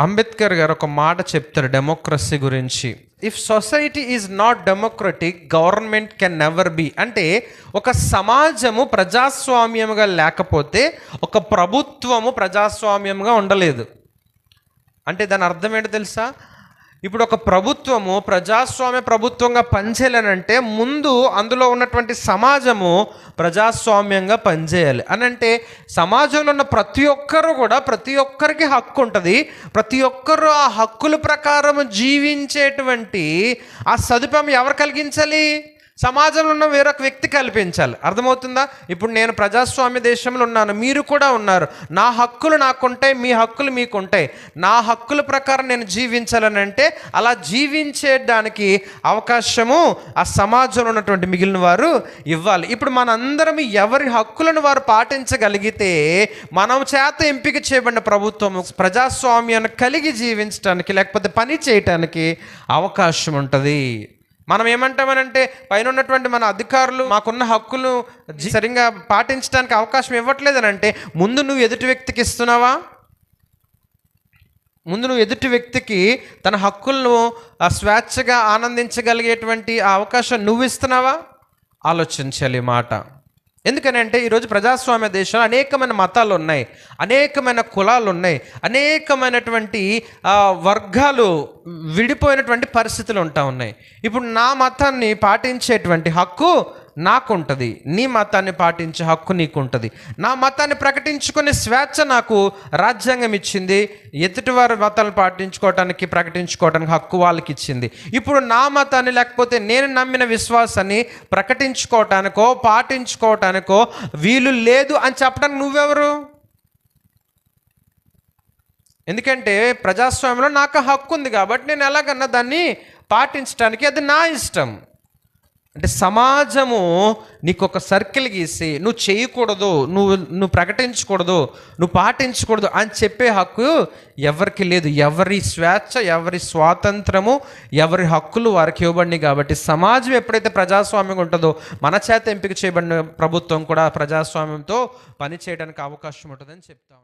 అంబేద్కర్ గారు ఒక మాట చెప్తారు డెమోక్రసీ గురించి. If society is not democratic government can never be అంటే ఒక సమాజము ప్రజాస్వామ్యముగా లేకపోతే ఒక ప్రభుత్వము ప్రజాస్వామ్యంగా ఉండలేదు. అంటే దాని అర్థం ఏంటో తెలుసా? ఇప్పుడు ఒక ప్రభుత్వము ప్రజాస్వామ్య ప్రభుత్వంగా పనిచేయాలనంటే ముందు అందులో ఉన్నటువంటి సమాజము ప్రజాస్వామ్యంగా పనిచేయాలి. అని అంటే సమాజంలో ఉన్న ప్రతి ఒక్కరు కూడా ప్రతి ఒక్కరికి హక్కు ఉంటుంది. ప్రతి ఒక్కరు ఆ హక్కుల ప్రకారం జీవించేటువంటి ఆ సదుపాయం ఎవరు కలిగించాలి? సమాజంలో ఉన్న వేరొక వ్యక్తి కల్పించాలి. అర్థమవుతుందా? ఇప్పుడు నేను ప్రజాస్వామ్య దేశంలో ఉన్నాను. మీరు కూడా ఉన్నారు. నా హక్కులు నాకుంటాయి మీ హక్కులు మీకుంటాయి. నా హక్కుల ప్రకారం నేను జీవించాలని అంటే అలా జీవించేయడానికి అవకాశము ఆ సమాజంలో ఉన్నటువంటి మిగిలిన వారు ఇవ్వాలి. ఇప్పుడు మనందరం ఎవరి హక్కులను వారు పాటించగలిగితే మనం చేత ఎంపిక చేయబడిన ప్రభుత్వం ప్రజాస్వామ్యాన్ని కలిగి జీవించడానికి లేకపోతే పని చేయటానికి అవకాశం ఉంటుంది. మనం ఏమంటామనంటే పైన ఉన్నటువంటి మన అధికారులు మాకున్న హక్కులు సరిగ్గా పాటించడానికి అవకాశం ఇవ్వట్లేదని అంటే ముందు నువ్వు ఎదుటి వ్యక్తికి ఇస్తున్నావా? ముందు నువ్వు ఎదుటి వ్యక్తికి తన హక్కులను స్వేచ్ఛగా ఆనందించగలిగేటువంటి ఆ అవకాశం నువ్వు ఇస్తున్నావా? ఆలోచించాలి మాట. ఎందుకనంటే ఈరోజు ప్రజాస్వామ్య దేశంలో అనేకమైన మతాలు ఉన్నాయి అనేకమైన కులాలు ఉన్నాయి అనేకమైనటువంటి వర్గాలు విడిపోయినటువంటి పరిస్థితులు ఉంటా ఉన్నాయి. ఇప్పుడు నా మతాన్ని పాటించేటువంటి హక్కు నాకుంటుంది. నీ మతాన్ని పాటించే హక్కు నీకుంటుంది. నా మతాన్ని ప్రకటించుకునే స్వేచ్ఛ నాకు రాజ్యాంగం ఇచ్చింది. ఎదుటివారి మతాలను పాటించుకోవటానికి ప్రకటించుకోవడానికి హక్కు వాళ్ళకి ఇచ్చింది ఇప్పుడు నా మతాన్ని లేకపోతే నేను నమ్మిన విశ్వాసాన్ని ప్రకటించుకోవటానికో పాటించుకోవటానికో వీలు లేదు అని చెప్పడానికి నువ్వెవరు? ఎందుకంటే ప్రజాస్వామ్యంలో నాకు హక్కు ఉంది కాబట్టి నేను ఎలాగన్నా దాన్ని పాటించడానికి అది నా ఇష్టం. అంటే సమాజము నీకు ఒక సర్కిల్ గీసి నువ్వు చేయకూడదు నువ్వు నువ్వు ప్రకటించకూడదు నువ్వు పాటించకూడదు అని చెప్పే హక్కు ఎవరికి లేదు. ఎవరి స్వేచ్ఛ ఎవరి స్వాతంత్రము ఎవరి హక్కులు వారికి ఇవ్వబడినాయి కాబట్టి సమాజం ఎప్పుడైతే ప్రజాస్వామ్యం ఉంటుందో మన చేత ఎంపిక చేయబడిన ప్రభుత్వం కూడా ప్రజాస్వామ్యంతో పనిచేయడానికి అవకాశం ఉంటుందని చెప్తా